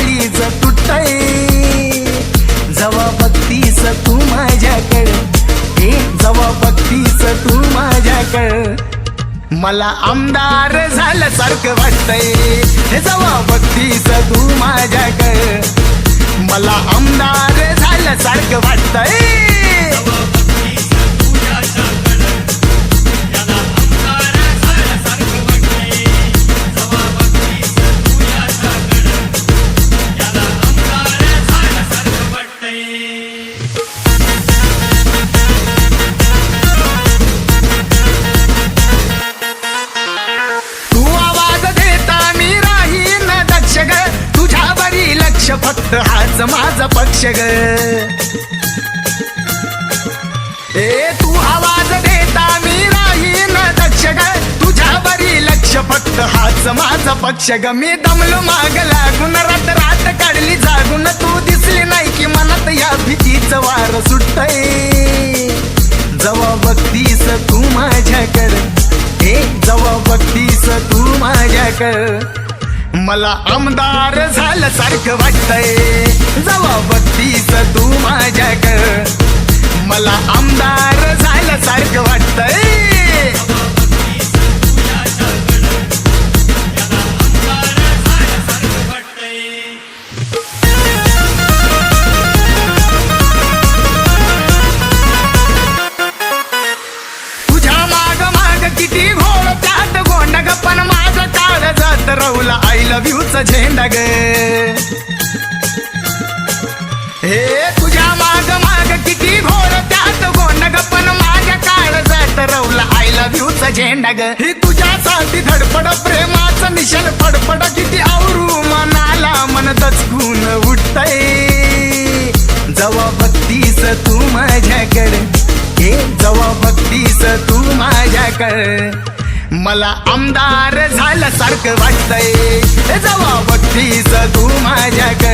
माझं तुटय जवा बघतीस तू माझ्याकडे. हे जवा बघतीस तू माझ्याकडे. मला आमदार झाल्यासारखं वाटतंय. हे जवा बघतीस तू माझ्याकडे. मला आमदार झाल्यासारखं वाटतंय. हाच माझा पक्ष ग. ए तू आवाज देता मी राहीन दक्ष ग. तुझ्या बरी लक्ष फक्त हाच माझा पक्ष ग. मी दमलो माग लागून रात रात काढली जागून. तू दिसली नाही की मनात या भीतीचं वार सुटतय. जवा बघतीस तू माझ्याकडे. हे जवा बघतीस तू माझ्याकडे. मला आमदार झाल्यासारखं वाटतंय. जवा बघतीस तू माझ्याकडे. मला आमदार झालं झेंडा ग. हे तुझ्या माग माग किती घोर त्यात गोंड ग पण माझ्या काळ जात रवला आय लव्ह यूच झेंडा ग. ही तुझ्यासाठी धडपड प्रेमाचं निशाल फडफड किती आवरू मनाला मन दचकून उठतय. जवा भक्तीस तू माझ्याकडे हे जवा भक्तीस तू माझ्याकडे. मला आमदार झाल्यासारखं वाटतंय. हे जवा बघतीस तू माझ्याकडे.